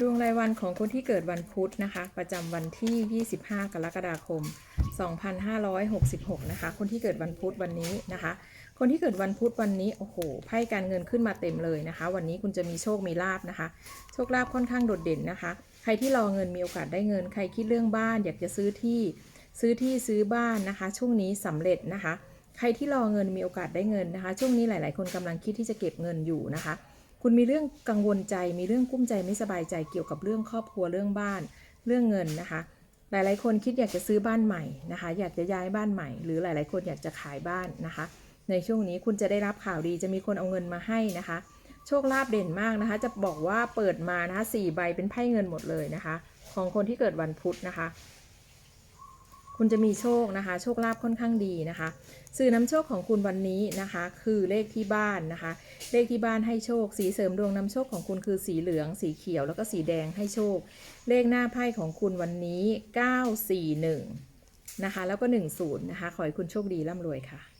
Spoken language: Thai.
ดวงรายวันของคนที่เกิดวันพุธนะคะ ประจำวันที่ 25 กรกฎาคม 2566 นะคะ คนที่เกิดวันพุธวันนี้นะคะ คนที่เกิดวันพุธวันนี้โอ้โหไพ่การเงินขึ้นมาเต็มเลยนะคะ วันนี้คุณจะมีโชคมีลาบนะคะ โชคลาภค่อนข้างโดดเด่นนะคะ ใครที่รอเงินมีโอกาสได้เงิน ใครคิดเรื่องบ้านอยากจะซื้อที่ซื้อที่ซื้อบ้านนะคะ ช่วงนี้สำเร็จนะคะ ใครที่รอเงินมีโอกาสได้เงินนะคะ ช่วงนี้หลาย ๆ คนกำลังคิดที่จะเก็บเงินอยู่นะคะ คุณมีเรื่องกังวลใจ มีเรื่องกุ้มใจไม่สบายใจเกี่ยวกับเรื่องครอบครัวเรื่องบ้าน เรื่องเงินนะคะ หลายๆ คนคิดอยากจะซื้อบ้านใหม่นะคะ อยากจะย้ายบ้านใหม่ หรือหลาย ๆ คนอยากจะขายบ้านนะคะ ในช่วงนี้คุณจะได้รับข่าวดีจะมีคนเอาเงินมาให้นะคะ โชคลาภเด่นมากนะคะ จะบอกว่าเปิดมานะคะสี่ใบเป็นไพ่เงินหมดเลยนะคะ ของคนที่เกิดวันพุธนะคะ คุณจะมีโชคนะคะ โชคลาภค่อนข้างดีนะคะ สื่อนำโชคของคุณวันนี้นะคะ คือเลขที่บ้านนะคะ เลขที่บ้านให้โชค สีเสริมดวงนำโชคของคุณคือสีเหลือง สีเขียว แล้วก็สีแดงให้โชค เลขหน้าไพ่ของคุณวันนี้ 941 นะคะ แล้วก็ 10 นะคะ ขอให้คุณโชคดีร่ำรวยค่ะ